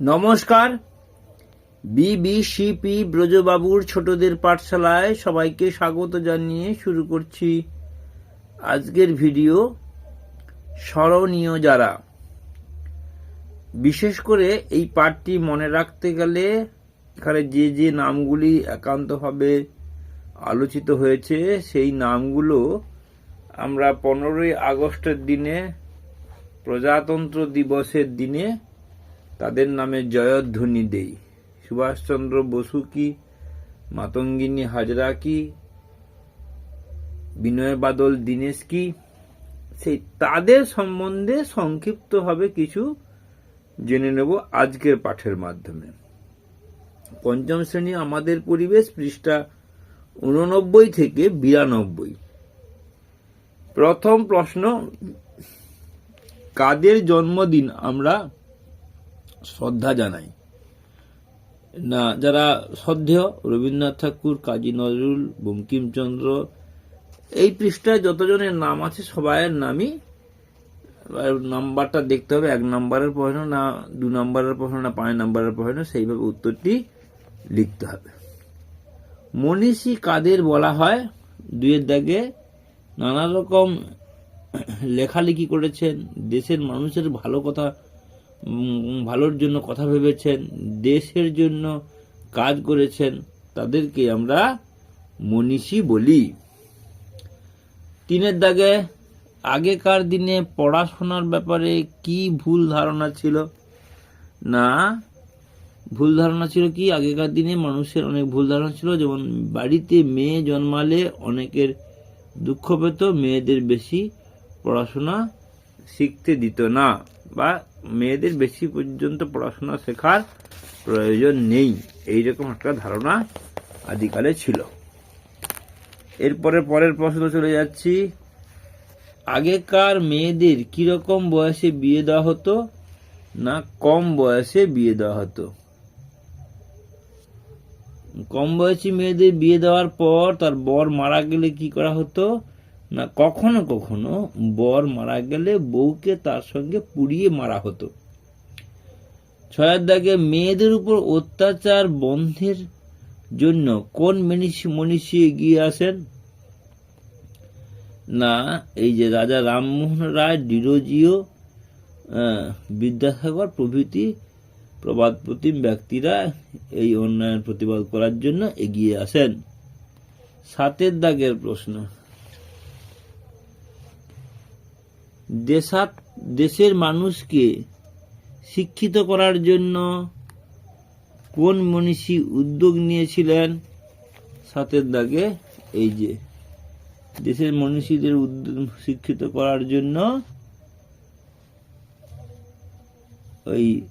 নমস্কার। বিবিসিপি ব্রজবাবুর ছোটদের পাঠশালায় সবাইকে স্বাগত জানিয়ে শুরু করছি আজকের ভিডিও স্মরণীয় যারা। বিশেষ করে এই পাঠটি মনে রাখতে গেলে এখানে যে যে নামগুলি একান্তভাবে আলোচিত হয়েছে, সেই নামগুলো আমরা পনেরোই আগস্টের দিনে প্রজাতন্ত্র দিবসের দিনে তাদের নামে জয়ধ্বনি দেই। সুভাষচন্দ্র বসু কি? মাতঙ্গিনী হাজরা কি? বিনয় বাদল দীনেশ কি? সেই তাদের সম্বন্ধে সংক্ষিপ্তভাবে কিছু জেনে নেব আজকের পাঠের মাধ্যমে। পঞ্চম শ্রেণি আমাদের পরিবেশ পৃষ্ঠা উননব্বই থেকে বিরানব্বই। প্রথম প্রশ্ন, কাদের জন্মদিন আমরা শ্রদ্ধা জানাই। না, যারা শ্রদ্ধেয়, রবীন্দ্রনাথ ঠাকুর, কাজী নজরুল, বঙ্কিমচন্দ্র, এই পৃষ্ঠায় যতজনের নাম আছে, সবাইয়ের নামই নাম্বারটা দেখতে হবে, এক নাম্বারের প্রশ্ন না, দু নাম্বারের প্রশ্ন না, পাঁচ নাম্বারের প্রশ্ন, সেইভাবে উত্তরটি লিখতে হবে। মনীষী কাদের বলা হয়? দুয়ের দাগে নানা রকম লেখালেখি করেছেন, দেশের মানুষের ভালো কথা ভালোর জন্য কথা ভেবেছেন, দেশের জন্য কাজ করেছেন, তাদেরকে আমরা মনীষী বলি। তিনের দাগে আগেকার দিনে পড়াশোনার ব্যাপারে কি ভুল ধারণা ছিল? না, ভুল ধারণা ছিল কি? আগেকার দিনে মানুষের অনেক ভুল ধারণা ছিল, যেমন বাড়িতে মেয়ে জন্মালে অনেকের দুঃখ পেত, মেয়েদের বেশি পড়াশোনা শিখতে দিত না। বা মেয়েদের বেশি পর্যন্ত পড়াশোনা শেখার প্রয়োজন নেই। এইরকম একটা ধারণা আদিকালে ছিল। এরপরে পরের প্রশ্ন চলে যাচ্ছি। আগেকার মেয়েদের কীরকম বয়সে বিয়ে দেওয়া হতো না কম বয়সে বিয়ে দেওয়া হতো? কম বয়সী মেয়েদের বিয়ে দেওয়ার পর তার বর মারা গেলে কি করা হতো? না, কখনো কখনো বর মারা গেলে বউকে তার সঙ্গে পুড়িয়ে মারা হতো। ছয়ের দাগে মেয়েদের উপর অত্যাচার বন্ধের জন্য কোন মনীষী মনীষী এগিয়ে আসেন? না, এই যে রাজা রামমোহন রায়, ডিরোজিও বিদ্যাসাগর প্রভৃতি প্রবাদ প্রতিম ব্যক্তিরা এই অন্যায়ের প্রতিবাদ করার জন্য এগিয়ে আসেন। সাতের দাগের প্রশ্ন। দেশাত, দেশের মানুষকে শিক্ষিত করার জন্য কোন মনীষী উদ্যোগ নিয়েছিলেন? সাতের দাগে এই যে, দেশের মনীষীদের উদ্যোগ শিক্ষিত করার জন্য ওই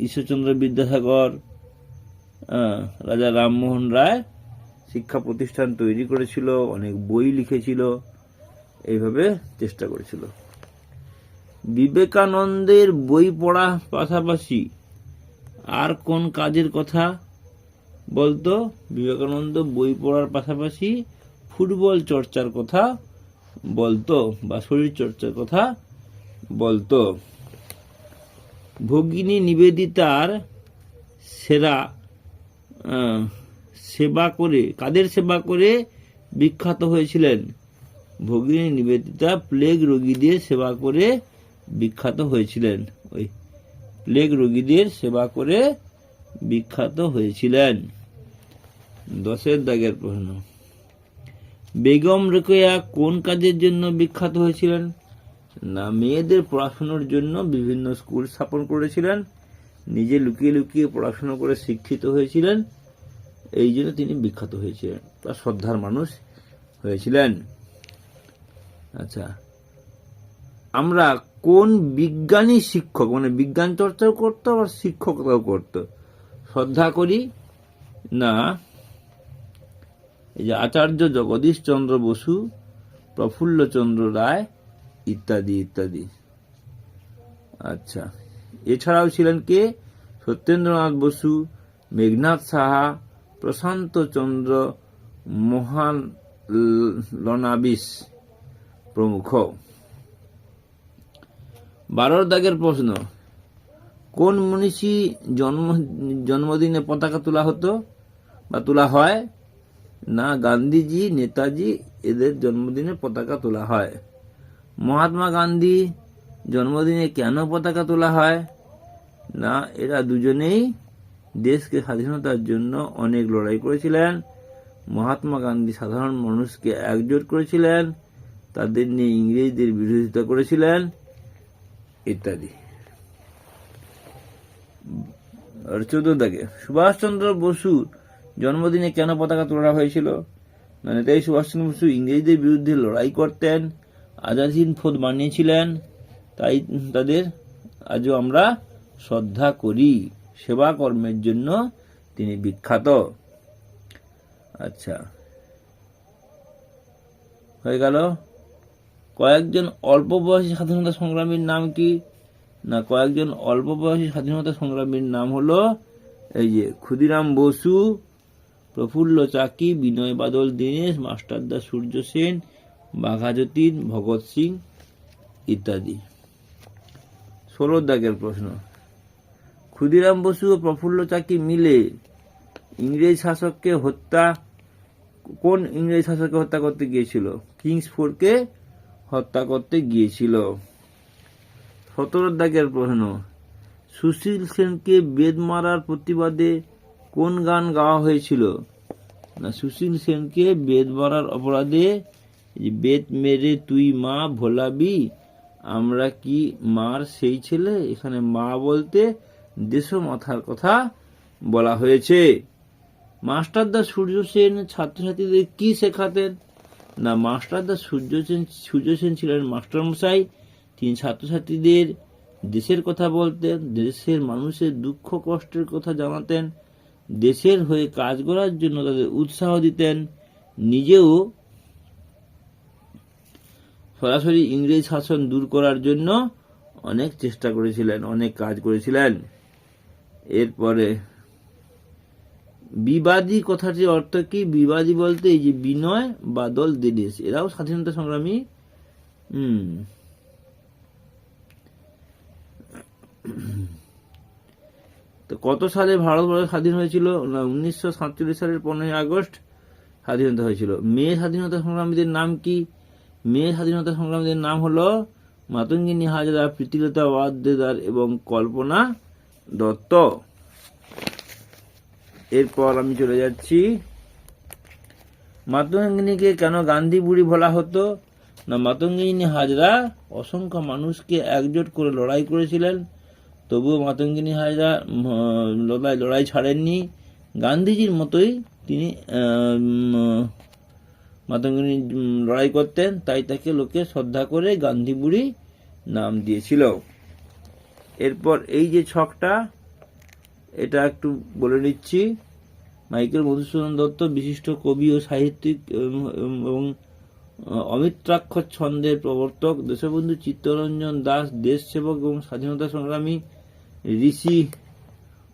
ঈশ্বরচন্দ্র বিদ্যাসাগর রাজা রামমোহন রায় শিক্ষা প্রতিষ্ঠান তৈরি করেছিল, অনেক বই লিখেছিল। এইভাবে চেষ্টা করেছিল। বিবেকানন্দের বই পড়া পাশাপাশি আর কোন কাজের কথা বলতো? বিবেকানন্দ বই পড়ার পাশাপাশি ফুটবল চর্চার কথা বলতো বা শরীর চর্চার কথা বলতো। ভগিনী নিবেদিতার সেরা সেবা করে, কাদের সেবা করে বিখ্যাত হয়েছিলেন? ভগিনী নিবেদিতা প্লেগ রোগীদের সেবা করে বিখ্যাত হয়েছিলেন। ওই প্লেগ রোগীদের সেবা করে বিখ্যাত হয়েছিলেন। দশের দাগের প্রশ্ন। বেগম রোকেয়া কোন কাজের জন্য বিখ্যাত হয়েছিলেন? না, মেয়েদের পড়াশোনার জন্য বিভিন্ন স্কুল স্থাপন করেছিলেন। নিজে লুকিয়ে লুকিয়ে পড়াশোনা করে শিক্ষিত হয়েছিলেন। এই জন্য তিনি বিখ্যাত হয়েছিলেন। বা শ্রদ্ধার মানুষ হয়েছিলেন। আচ্ছা। আমরা কোন বিজ্ঞানী শিক্ষক মানে বিজ্ঞান চর্চাও করতো, আবার শিক্ষকতাও করতো? শ্রদ্ধা করি? না। এই যে আচার্য জগদীশ চন্দ্র বসু, প্রফুল্লচন্দ্র রায়, ইত্যাদি ইত্যাদি। আচ্ছা। এছাড়াও ছিলেন কে? সত্যেন্দ্রনাথ বসু, মেঘনাথ সাহা, প্রশান্ত চন্দ্র মহান লনাবিস প্রমুখ। বারোর দাগের প্রশ্ন, কোন মনীষী জন্ম, জন্মদিনে পতাকা তোলা হতো বা তোলা হয়? না, গান্ধীজি, নেতাজি, এদের জন্মদিনে পতাকা তোলা হয়। মহাত্মা গান্ধী, জন্মদিনে কেন পতাকা তোলা হয়? না, এরা দুজনেই দেশকে স্বাধীনতার জন্য অনেক লড়াই করেছিলেন। মহাত্মা গান্ধী সাধারণ মানুষকে একজোট করেছিলেন। তাদের নিয়ে ইংরেজদের বিরোধিতা করেছিলেন ইত্যাদি। আর চোদ্দ সুভাষচন্দ্র বসুর জন্মদিনে কেন পতাকা তোলা হয়েছিল? না নেতাজি সুভাষচন্দ্র বসু ইংরেজদের বিরুদ্ধে লড়াই করতেন আজাদ হিন্দ ফৌজ বানিয়েছিলেন তাই তাদের আজও আমরা শ্রদ্ধা করি, সেবা কর্মের জন্য তিনি বিখ্যাত। আচ্ছা হয়ে গেল। কয়েকজন অল্প বয়সী স্বাধীনতা সংগ্রামীর নাম কি? না, কয়েকজন অল্প বয়সী স্বাধীনতা সংগ্রামীর নাম হলো এই যে ক্ষুদিরাম বসু, প্রফুল্ল চাকি, বিনয় বাদল দীনেশ মাস্টারদা সূর্য সেন বাঘাযতীন ভগৎ সিং ইত্যাদি। ষোলো দাগের প্রশ্ন। ক্ষুদিরাম বসু ও প্রফুল্ল চাকি মিলে ইংরেজ শাসককে হত্যা, কোন ইংরেজ শাসককে হত্যা করতে গিয়েছিল? কিংস ফোরকে হত্যা করতে গিয়েছিল। সতেরো দাগের প্রশ্ন, সুশীল সেনকে বেদ মারার প্রতিবাদে কোন গান গাওয়া হয়েছিল? না, সুশীল সেনকে বেদ মারার অপরাধে বেদ মেরে তুই মা ভোলাবি, আমরা কি মার সেই ছেলে? এখানে মা বলতে দেশ মাথার কথা বলা হয়েছে। মাস্টারদা সূর্য সেন ছাত্রছাত্রীদের কি শেখাতেন? না মাস্টারদা সূর্য সেন সূর্য সেন ছিলেন মাস্টারমশাই। তিনি ছাত্রছাত্রীদের দেশের কথা বলতেন, দেশের মানুষের দুঃখ কষ্টের কথা জানাতেন, দেশের হয়ে কাজ করার জন্য তাদের উৎসাহ দিতেন। নিজেও সরাসরি ইংরেজ শাসন দূর করার জন্য অনেক চেষ্টা করেছিলেন, অনেক কাজ করেছিলেন। এরপরে বিবাদী কথাটির অর্থ কি? বিবাদী বলতে এই যে বিনয়, বাদল, দীনেশ। এরাও স্বাধীনতা সংগ্রামী। হুম। তো কত সালে ভারতবর্ষ স্বাধীন হয়েছিল? না, উনিশশো সাতচল্লিশ সালের পনেরোই আগস্ট স্বাধীনতা হয়েছিল। মেয়ে স্বাধীনতা সংগ্রামীদের নাম কি? মেয়ে স্বাধীনতা সংগ্রামীদের নাম হলো মাতঙ্গিনী হাজরা, প্রীতিলতা ওয়াদ্দেদার এবং কল্পনা দত্ত। এরপর আমি চলে যাচ্ছি। মাতঙ্গিনীকে কেন গান্ধী বুড়ি বলা হতো? না, মাতঙ্গিনী হাজরা অসংখ্য মানুষকে একজোট করে লড়াই করেছিলেন। তবুও মাতঙ্গিনী হাজরা লড়াই লড়াই ছাড়েননি। গান্ধীজির মতোই তিনি মাতঙ্গিনী লড়াই করতেন। তাই তাকে লোকে শ্রদ্ধা করে গান্ধী বুড়ি নাম দিয়েছিল। এরপর এই যে ছকটা এটা একটু বলে নিচ্ছি। মাইকেল মধুসূদন দত্ত, বিশিষ্ট কবি ও সাহিত্যিক এবং- অমিত্রাক্ষর ছন্দের প্রবর্তক, দেশবন্ধু চিত্তরঞ্জন দাস দেশ সেবক এবং স্বাধীনতা সংগ্রামী ঋষি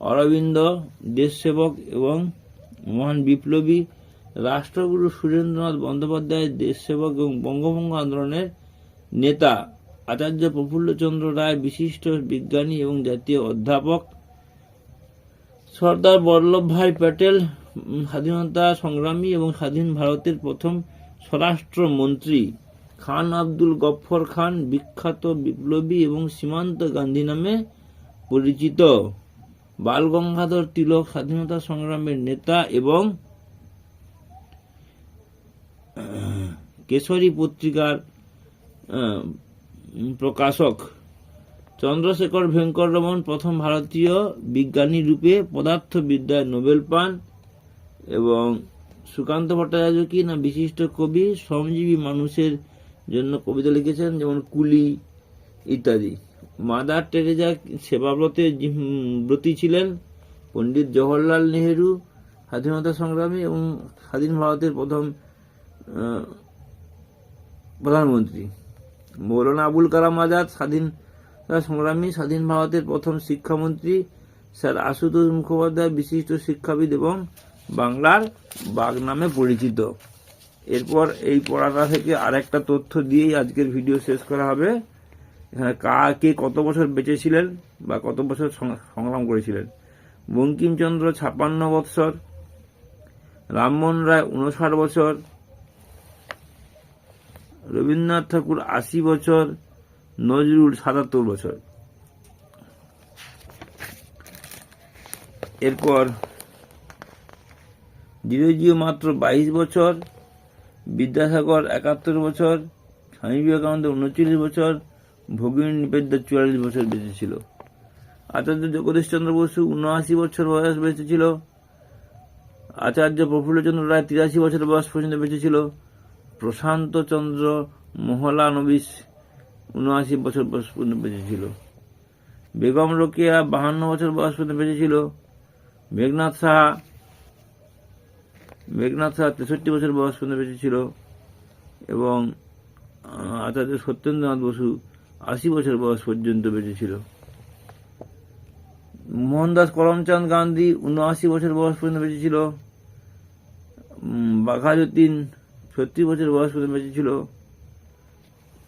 অরবিন্দ দেশ সেবক এবং মহান বিপ্লবী রাষ্ট্রগুরু সুরেন্দ্রনাথ বন্দ্যোপাধ্যায় দেশ সেবক এবং বঙ্গভঙ্গ আন্দোলনের নেতা আচার্য প্রফুল্লচন্দ্র রায়, বিশিষ্ট বিজ্ঞানী এবং জাতীয় অধ্যাপক সর্দার বল্লভভাই প্যাটেল স্বাধীনতা সংগ্রামী এবং স্বাধীন ভারতের প্রথম স্বরাষ্ট্রমন্ত্রী। খান আব্দুল গফ্ফর খান বিখ্যাত বিপ্লবী এবং সীমান্ত গান্ধী নামে পরিচিত। বাল গঙ্গাধর তিলক স্বাধীনতা সংগ্রামের নেতা এবং কেশরী পত্রিকার প্রকাশক। চন্দ্রশেখর ভেঙ্কট রমন প্রথম ভারতীয় বিজ্ঞানী রূপে পদার্থবিদ্যায় নোবেল পান এবং সুকান্ত ভট্টাচার্য কি না বিশিষ্ট কবি, শ্রমজীবী মানুষের জন্য কবিতা লিখেছেন, যেমন কুলি ইত্যাদি। মাদার টেরেজা সেবাব্রতে ব্রতী ছিলেন পণ্ডিত জওহরলাল নেহেরু, স্বাধীনতা সংগ্রামী এবং স্বাধীন ভারতের প্রথম প্রধানমন্ত্রী। মৌলানা আবুল কালাম আজাদ স্বাধীন সংগ্রামী স্বাধীন ভারতের প্রথম শিক্ষামন্ত্রী স্যার আশুতোষ মুখোপাধ্যায় বিশিষ্ট শিক্ষাবিদ এবং বাংলার বাগ নামে পরিচিত। এরপর এই পড়াটা থেকে আরেকটা তথ্য দিয়েই আজকের ভিডিও শেষ করা হবে। এখানে কা, কে কত বছর বেঁচে ছিলেন বা কত বছর সংগ্রাম করেছিলেন? বঙ্কিমচন্দ্র ছাপ্পান্ন বৎসর, রামমোহন রায় উনষাট বছর রবীন্দ্রনাথ ঠাকুর আশি বছর নজরুল সাতাত্তর বছর। এরপর ডিরোজিও মাত্র বাইশ বছর, বিদ্যাসাগর একাত্তর বছর, স্বামী বিবেকানন্দ উনচল্লিশ বছর, ভগিনী নিবেদ্য চুয়াল্লিশ বছর বেঁচে ছিল। আচার্য জগদীশ চন্দ্র বসু উনআশি বছর বয়স বেঁচে ছিল। আচার্য প্রফুল্লচন্দ্র রায় তিরাশি বছর বয়স পর্যন্ত বেঁচে ছিল। প্রশান্ত চন্দ্র মহলানবিশ উনআশি বছর বয়স পর্যন্ত বেঁচে ছিল। বেগম রোকেয়া বাহান্ন বছর বয়স পর্যন্ত বেঁচে ছিল। মেঘনাথ সাহা মেঘনাথ সাহা তেষট্টি বছর বয়স পর্যন্ত বেঁচে ছিল এবং আচার্য সত্যেন্দ্রনাথ বসু আশি বছর বয়স পর্যন্ত বেঁচে ছিল। মোহনদাস করমচাঁদ গান্ধী উনআশি বছর বয়স পর্যন্ত বেঁচে ছিল। বাঘাযতীন ছত্রিশ বছর বয়স পর্যন্ত বেঁচে ছিল।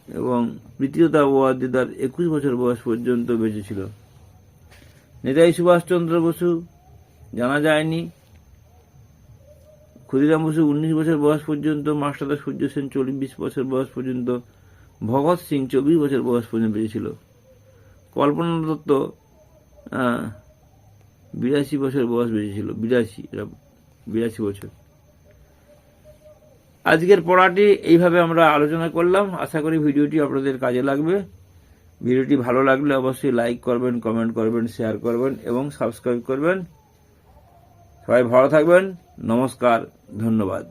এবং প্রীতিলতা ওয়াদ্দেদার একুশ বছর বয়স পর্যন্ত বেঁচে ছিল। নেতাজি সুভাষচন্দ্র বসু জানা যায়নি। ক্ষুদিরাম বসু উনিশ বছর বয়স পর্যন্ত, মাস্টারদা সূর্য সেন চল্লিশ বছর বয়স পর্যন্ত, ভগৎ সিং চব্বিশ বছর বয়স পর্যন্ত বেঁচেছিল কল্পনা দত্ত বিরাশি বছর বয়স বেঁচেছিল বিরাশি বিরাশি বছর। আজকের পড়াটি এইভাবে আমরা আলোচনা করলাম। আশা করি ভিডিওটি আপনাদের কাজে লাগবে। ভিডিওটি ভালো লাগলে অবশ্যই লাইক করবেন, কমেন্ট করবেন, শেয়ার করবেন এবং সাবস্ক্রাইব করবেন। সবাই ভালো থাকবেন। নমস্কার, ধন্যবাদ।